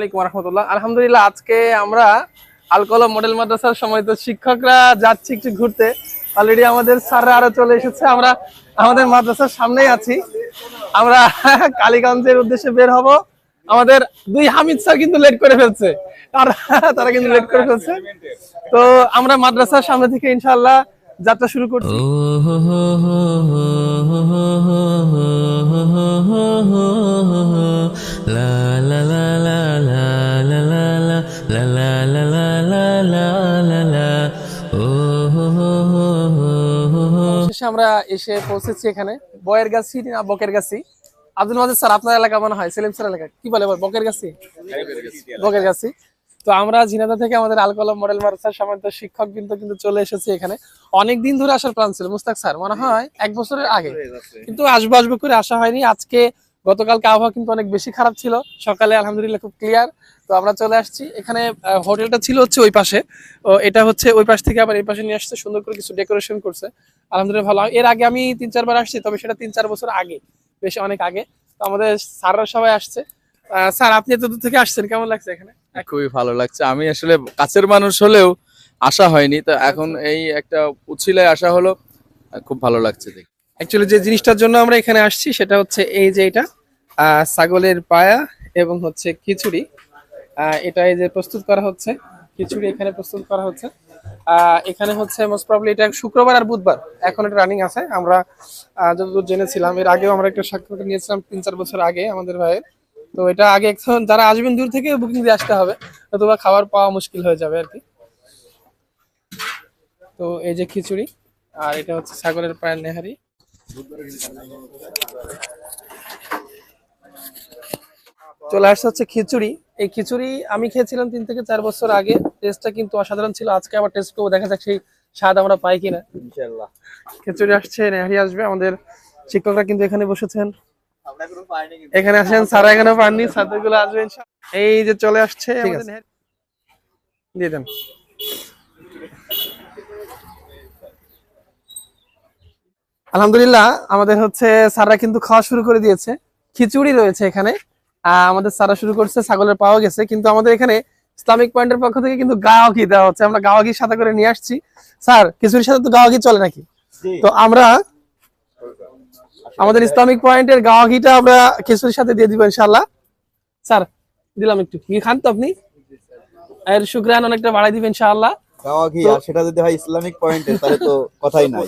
আলাইকুম আলহামদুলিল্লাহ, আজকে আমরা আলকলম মডেল মাদ্রাসার সময় তো শিক্ষকরা যাচ্ছি একটু ঘুরতে। অলরেডি আমাদের স্যাররা আরও চলে এসেছে। আমরা আমাদের মাদ্রাসার সামনেই আছি আমরা কালীগঞ্জের উদ্দেশ্যে বের হব আমাদের দুই হামিদ স্যার কিন্তু লেট করে ফেলছে তারা কিন্তু লেট করে ফেলছে তো আমরা মাদ্রাসার সামনে থেকে ইনশাল্লাহ যাত্রা শুরু করছি Oh ho ho ho ho ho ho ho ho ho ho ho ho ho শেষে আমরা এসে পৌঁছেছি এখানে। বয়ের গাছি না বকের গাছি আব্দুল মাজিদ স্যার, আপনার এলাকা মনে হয়? সেলিম স্যার এলাকা? কি বলে বকের গাছি বকের গাছি তো আমরা ঝিনাদা থেকে আমাদের আলকলম মডেল মাদ্রাসার সমান্ত শিক্ষক কিন্তু কিন্তু চলে এসেছি এখানে। অনেক দিন ধরে আসার প্ল্যান ছিল, মুস্তাক স্যার, মনে হয় এক বছরের আগে। কিন্তু আসব আসব করে আসা হয়নি। আজকে গতকালকে আবহাওয়া কিন্তু অনেক বেশি খারাপ ছিল। সকালে আলহামদুলিল্লাহ খুব ক্লিয়ার তো আমরা চলে আসছি। এখানে হোটেলটা ছিল হচ্ছে ওই পাশে। এটা হচ্ছে ওই পাশ থেকে আবার এই পাশে নিয়ে আসছে সুন্দর করে কিছু ডেকোরেশন করছে। আলহামদুলিল্লাহ ভালো। এর আগে আমি তিন চারবার আসছি তবে সেটা তিন চার বছর আগে বেশ অনেক আগে। তো আমাদের স্যাররা সবাই আসছে। স্যার আপনি এত দূর থেকে আসছেন কেমন লাগছে এখানে? খুবই ভালো লাগছে। আমি আসলে কাছের মানুষ হলেও আসা হয়নি। তো এখন এই একটা উছিলায় আসা হলো খুব ভালো লাগছে দেখে। অ্যাকচুয়ালি যে জিনিসটার জন্য আমরা এখানে আসছি সেটা হচ্ছে এই যে এটা আহ, ছাগলের পায়া এবং হচ্ছে খিচুড়ি। এটা এই যে প্রস্তুত করা হচ্ছে, খিচুড়ি এখানে প্রস্তুত করা হচ্ছে। এখানে হচ্ছে মোস্ট প্রবলি এটা শুক্রবার আর বুধবার, এখন এটা রানিং আছে। আমরা যতদূর জেনেছিলাম, এর আগেও আমরা একটা সাক্ষাৎ নিয়েছিলাম তিন চার বছর আগে আমাদের ভাইয়ের। তো এটা আগে এখন যারা আসবেন দূর থেকে বুকিং দিয়ে আসতে হবে, অথবা খাবার পাওয়া মুশকিল হয়ে যাবে আর কি। তো এই যে খিচুড়ি, আর এটা হচ্ছে ছাগলের পায়ের নেহারি। চলে আসছে হচ্ছে খিচুড়ি। এই খিচুড়ি আমি খেয়েছিলাম তিন থেকে চার বছর আগে। টেস্টটা কিন্তু অসাধারণ ছিল। আজকে আবার টেস্ট করব। দেখা যাক সেই স্বাদ আমরা পাই কিনা। খিচুড়ি আসছে নেহারি আসবে। আমাদের শিক্ষকরা কিন্তু এখানে বসেছেন। এখানে আসেন সারা এখানে পাননি। ছাত্রগুলো আসবেন এই যে চলে আসছে দিয়ে দেন। আলহামদুলিল্লাহ আমাদের হচ্ছে স্যাররা কিন্তু খাওয়া শুরু করে দিয়েছে। খিচুড়ি রয়েছে এখানে। আমাদের স্যাররা শুরু করছে ছাগলের পাওয়া গেছে কিন্তু আমাদের এখানে ইসলামিক পয়েন্টের পক্ষ থেকে কিন্তু গাওয়া ঘি দেওয়া হচ্ছে। আমরা গাওয়া ঘি সাথে করে নিয়ে আসছি। স্যার খিচুড়ির সাথে তো গাওয়া ঘি চলে নাকি? তো আমরা আমাদের ইসলামিক পয়েন্টের গাওয়া ঘিটা আমরা খিচুড়ির সাথে দিয়ে দিব ইনশাল্লাহ স্যার দিলাম একটু। ঘি খান তো আপনি। এর শুক্রান অনেকটা বাড়াই দিবেন ইনশাআল্লাহ। গাওয়া ঘি আর সেটা যদি হয় ইসলামিক পয়েন্টের তাহলে তো কথাই নাই।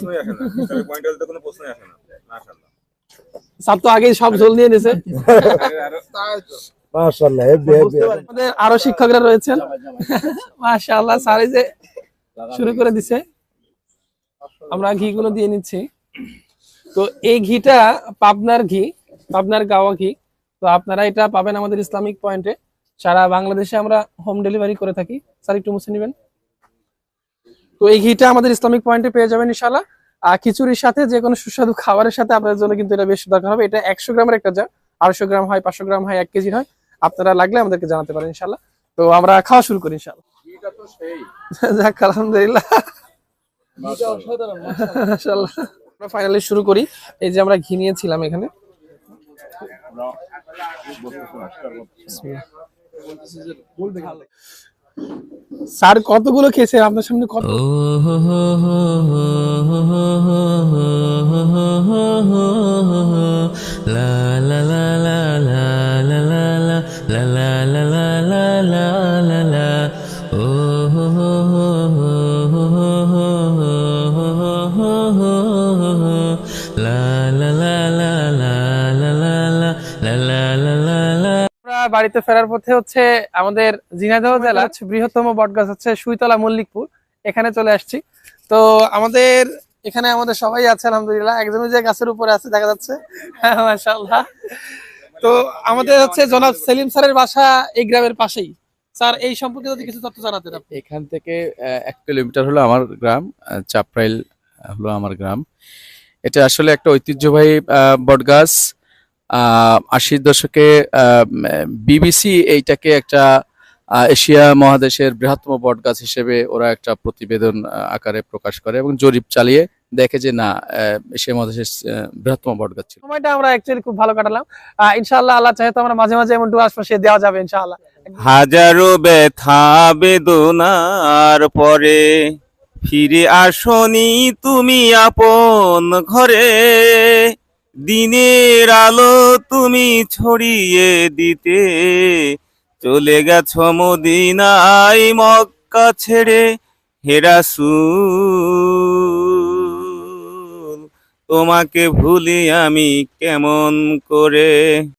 স্যার তো আগেই সব ঝোল নিয়ে নিয়েছে মাশাআল্লাহ হেভি হেভি আমাদের আরও শিক্ষকরা রয়েছেন। মাশাআল্লাহ যে শুরু করে দিছে। আমরা ঘি গুলো দিয়ে নিচ্ছি। তো এই ঘিটা পাবনার ঘি পাবনার গাওয়া ঘি। তো আপনারা এটা পাবেন আমাদের ইসলামিক পয়েন্টে। সারা বাংলাদেশে আমরা হোম ডেলিভারি করে থাকি। স্যার একটু মুছে নেবেন। তো এই ঘিটা আমাদের ইসলামিক পয়েন্টে পেয়ে যাবেন ইনশাল্লাহ আর খিচুড়ির সাথে যে কোনো সুস্বাদু খাবারের সাথে আপনাদের জন্য কিন্তু এটা বেশ দরকার হবে। এটা একশো গ্রামের একটা যা আড়াইশো গ্রাম হয় পাঁচশো গ্রাম হয় এক কেজি হয়। আপনারা লাগলে আমাদেরকে জানাতে পারেন ইনশাল্লাহ। তো আমরা খাওয়া শুরু করি ইনশাল্লাহ। যাক আলহামদুলিল্লাহ। আমরা ফাইনালি শুরু করি। এই যে আমরা ঘি নিয়েছিলাম এখানে। স্যার কতগুলো খেয়েছে আপনার সামনে কত Oh বাড়িতে ফেরার পথে হচ্ছে আমাদের ঝিনাইদহ জেলা বৃহত্তম বটগাছ হচ্ছে সুইতলা মল্লিকপুর। এখানে চলে আসছি। তো আমাদের এখানে আমাদের সবাই আছে আলহামদুলিল্লাহ। একজন যে গাছের উপরে আছে দেখা যাচ্ছে। হ্যাঁ মাশাআল্লাহ। তো আমাদের হচ্ছে জনাব সেলিম স্যারের বাসা এই গ্রামের পাশেই। স্যার এই সম্পর্কে যদি কিছু তথ্য জানাতেন আপনি। এখান থেকে এক কিলোমিটার হলো আমার গ্রাম চাপরাইল হলো আমার গ্রাম। এটা আসলে একটা ঐতিহ্যবাহী আহ, বটগাছ। আহ, আশির দশকে বিবিসি এইটাকে একটা এশিয়া মহাদেশের বৃহত্তম বটগাছ হিসেবে ওরা একটা প্রতিবেদন আকারে প্রকাশ করে এবং জরিপ চালিয়ে দেখে যে না এশিয়া মহাদেশের বৃহত্তম বটগাছ ছিল। সময়টা আমরা অ্যাকচুয়ালি খুব ভালো কাটালাম। ইনশাআল্লাহ আল্লাহ চাহে তো আমরা মাঝে মাঝে এমন টুর আসব সে দেওয়া যাবে ইনশাআল্লাহ। হাজারো ব্যথা বেদনার পরে ফিরে আসনি তুমি আপন ঘরে। দিনের আলো তুমি ছড়িয়ে দিতে। চলে গেছ মদিনায় মক্কা ছেড়ে হেরাসুল তোমাকে ভুলি আমি কেমন করে?